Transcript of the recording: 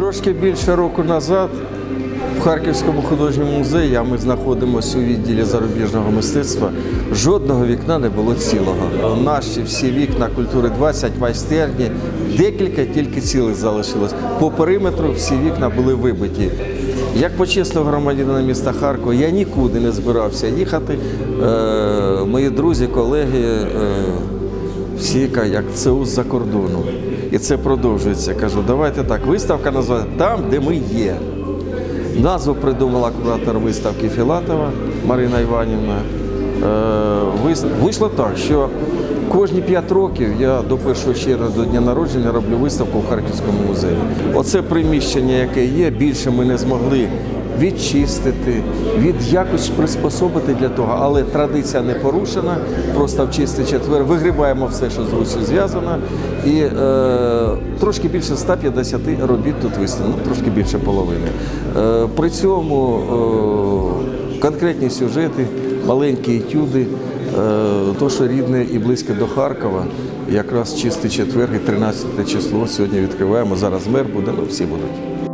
Трошки більше року назад в Харківському художньому музеї, а ми знаходимося у відділі зарубіжного мистецтва, жодного вікна не було цілого. Наші всі вікна культури 20 майстерні, декілька тільки цілих залишилось. По периметру всі вікна були вибиті. Як почесного громадянина міста Харкова, я нікуди не збирався їхати. Е, мої друзі, колеги. Е, як це з-за кордону. І це продовжується. Кажу, давайте так, виставка називається там, де ми є. Назву придумала куратор виставки Філатова Марина Іванівна. Е, Вийшло так, що кожні 5 років я до 1 червня до дня народження роблю виставку в Харківському музеї. Оце приміщення, яке є, більше ми не змогли відчистити, від якось приспособити для того, але традиція не порушена. Просто в чистий четвер вигрібаємо все, що з Руссю зв'язано, і е, трошки більше 150 робіт тут виставлено, ну, трошки більше половини. Е, при цьому е, конкретні сюжети, маленькі етюди, е, то, що рідне і близьке до Харкова, якраз чистий четвер і 13 число сьогодні відкриваємо. Зараз мер буде, ну всі будуть.